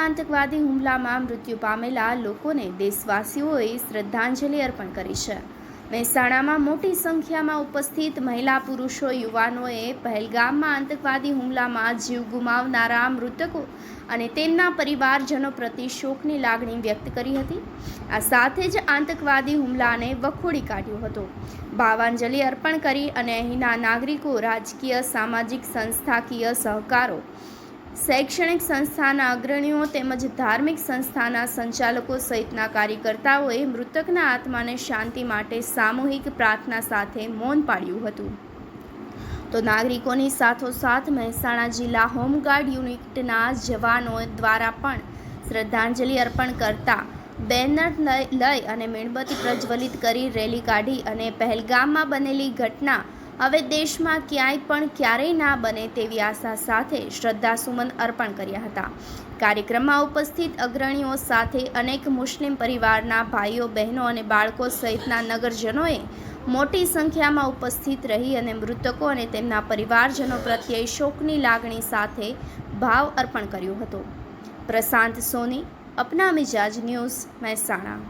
આતંકવાદી હુમલામાં મૃત્યુ પામેલા લોકોને દેશવાસીઓએ શ્રદ્ધાંજલિ અર્પણ કરી છે. મહેસાણામાં મોટી સંખ્યામાં ઉપસ્થિત મહિલા પુરુષો, યુવાનોએ પહેલગામમાં આતંકવાદી હુમલામાં જીવ ગુમાવનારા મૃતકો અને તેમના પરિવારજનો પ્રતિ શોકની લાગણી વ્યક્ત કરી હતી. આ સાથે જ આતંકવાદી હુમલાને વખોડી કાઢ્યો હતો. ભાવાંજલિ અર્પણ કરી અને અહીંના નાગરિકો, રાજકીય, સામાજિક, સંસ્થાકીય સહકારો શૈક્ષણિક સંસ્થાના અગ્રણીઓ તેમજ ધાર્મિક સંસ્થાના સંચાલકો સહિતના કાર્યકર્તાઓએ મૃતકના આત્માને શાંતિ માટે સામૂહિક પ્રાર્થના સાથે મૌન પાડ્યું હતું. તો નાગરિકોની સાથોસાથ મહેસાણા જિલ્લા હોમગાર્ડ યુનિટના જવાનો દ્વારા પણ શ્રદ્ધાંજલિ અર્પણ કરતા બેનર લઈ અને મીણબત્તી પ્રજ્વલિત કરી રેલી કાઢી અને પહેલગામમાં બનેલી ઘટના હવે દેશમાં ક્યાંય પણ ક્યારેય ના બને તેવી આશા સાથે શ્રદ્ધાસુમન અર્પણ કર્યા હતા. કાર્યક્રમમાં ઉપસ્થિત અગ્રણીઓ સાથે અનેક મુસ્લિમ પરિવારના ભાઈઓ, બહેનો અને બાળકો સહિતના નગરજનોએ મોટી સંખ્યામાં ઉપસ્થિત રહી અને મૃતકો અને તેમના પરિવારજનો પ્રત્યે શોકની લાગણી સાથે ભાવ અર્પણ કર્યો હતો. પ્રશાંત સોની, અપના મિજાજ ન્યૂઝ મહેસાણા.